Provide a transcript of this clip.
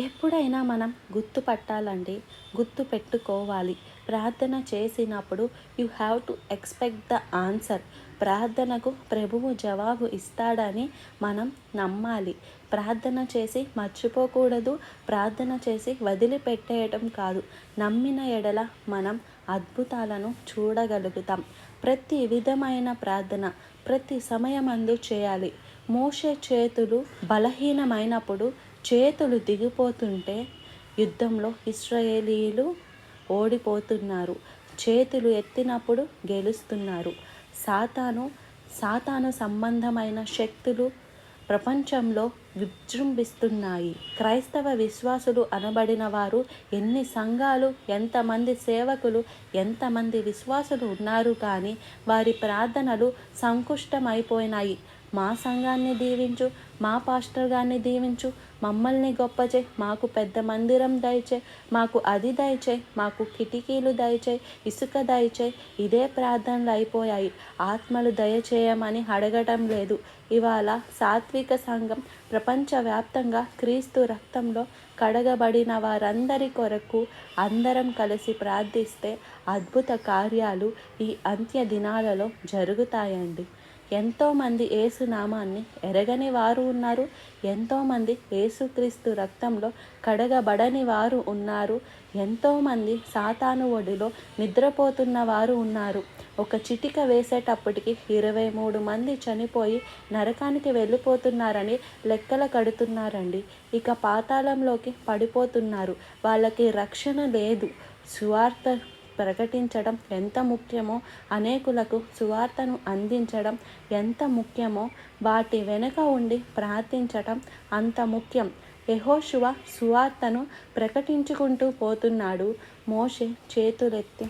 ఎప్పుడైనా మనం గుర్తుపట్టాలండి గుర్తు పెట్టుకోవాలి ప్రార్థన చేసినప్పుడు you have to expect the answer. ప్రార్థనకు ప్రభువు జవాబు ఇస్తాడని మనం నమ్మాలి. ప్రార్థన చేసి మర్చిపోకూడదు. ప్రార్థన చేసి వదిలిపెట్టేయటం కాదు. నమ్మిన ఎడల మనం అద్భుతాలను చూడగలుగుతాం. ప్రతి విధమైన ప్రార్థన ప్రతి సమయమందు చేయాలి. మోసే చేతులు బలహీనమైనప్పుడు చేతులు దిగిపోతుంటే యుద్ధంలో ఇస్రాయేలీలు ఓడిపోతున్నారు. చేతులు ఎత్తినప్పుడు గెలుస్తున్నారు. సాతాను సాతాను సంబంధమైన శక్తులు ప్రపంచంలో విజృంభిస్తున్నాయి. క్రైస్తవ విశ్వాసులు అనబడిన వారు ఎన్ని సంఘాలు ఎంతమంది సేవకులు ఎంతమంది విశ్వాసులు ఉన్నారు కానీ వారి ప్రార్థనలు సంకుష్టమైపోయినాయి. మా సంఘాన్ని దీవించు మా పాస్టర్ గారిని దీవించు మమ్మల్ని గొప్ప చేయి మాకు పెద్ద మందిరం దయచే మాకు అది దయచే మాకు కిటికీలు దయచే ఇసుక దయచే ఇదే ప్రార్థనలు అయిపోయాయి. ఆత్మలు దయచేయమని అడగటం లేదు. ఇవాళ సాత్విక సంఘం ప్రపంచవ్యాప్తంగా క్రీస్తు రక్తంలో కడగబడిన వారందరి కొరకు అందరం కలిసి ప్రార్థిస్తే అద్భుత కార్యాలు ఈ అంత్య దినాలలో జరుగుతాయండి. ఎంతోమంది ఏసు నామాన్ని ఎరగని వారు ఉన్నారు. ఎంతోమంది ఏసుక్రీస్తు రక్తంలో కడగబడని వారు ఉన్నారు. ఎంతోమంది సాతాను ఒడిలో నిద్రపోతున్న వారు ఉన్నారు. ఒక చిటిక వేసేటప్పటికి ఇరవై మూడు మంది చనిపోయి నరకానికి వెళ్ళిపోతున్నారని లెక్కలు కడుతున్నారండి. ఇక పాతాళంలోకి పడిపోతున్నారు. వాళ్ళకి రక్షణ లేదు. సువార్త ప్రకటించడం ఎంత ముఖ్యమో అనేకులకు సువార్తను అందించడం ఎంత ముఖ్యమో వాటి వెనుక ఉండి ప్రార్థించటం అంత ముఖ్యం. యెహోషువ సువార్తను ప్రకటించుకుంటూ పోతున్నాడు. మోషే చేతులెత్తి